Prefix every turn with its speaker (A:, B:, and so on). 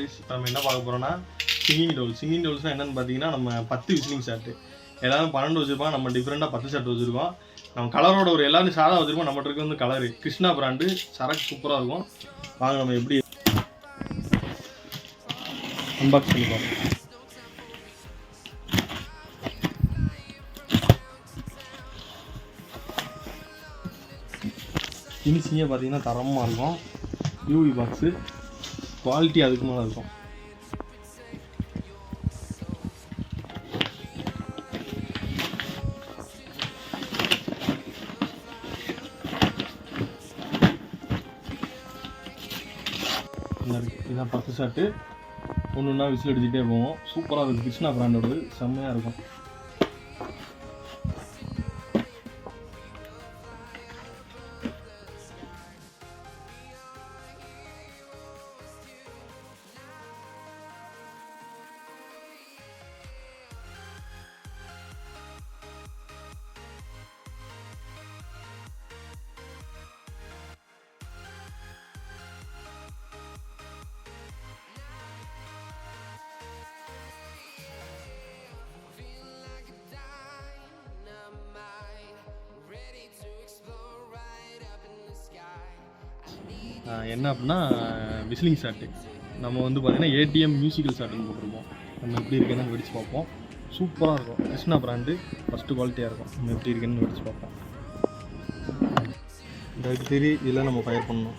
A: Please நம்ம என்ன பார்க்க போறோம்னா சிங்கிங் டோல் சிங்கிங் டோல்ஸ்னா என்னன்னு பார்த்தீங்கன்னா நம்ம பத்து விசிலிங் ஷர்ட்டு எல்லாரும் பன்னெண்டு வச்சுருப்போம் நம்ம டிஃப்ரெண்ட்டாக பத்து ஷர்ட் வச்சிருக்கோம். நம்ம கலரோட ஒரு எல்லாரும் சாதா வச்சுருப்போம். நம்மகிட்ட இருக்க வந்து கலரு கிருஷ்ணா பிராண்டு சரக்கு சூப்பராக இருக்கும். வாங்க நம்ம எப்படி அன்பாக்ஸ் பண்ணிப்போம் ஃபினிஷிங்கே பார்த்தீங்கன்னா தரமாக இருக்கும். யூவி பாக்ஸு குவாலிட்டி அதுக்கு மேலே இருக்கும். இதான் பத்து ஷாட்டு ஒன்று ஒன்றா விசில் அடிச்சுட்டே போவோம். சூப்பராக இருக்கும் கிருஷ்ணா பிராண்டோடது செம்மையாக இருக்கும். என்ன அப்படின்னா விசிலிங் ஷாட்டு நம்ம வந்து பார்த்திங்கன்னா ஏடிஎம் மியூசிக்கல் ஷாட்டுன்னு போட்டிருப்போம். நம்ம எப்படி இருக்குன்னு வெடிச்சு பார்ப்போம். சூப்பராக இருக்கும். கிருஷ்ணா பிராண்டு ஃபஸ்ட்டு குவாலிட்டியாக இருக்கும். நம்ம எப்படி இருக்குன்னு வெடிச்சு பார்ப்போம். இந்த திரி இதெல்லாம் நம்ம ஃபயர் பண்ணணும்.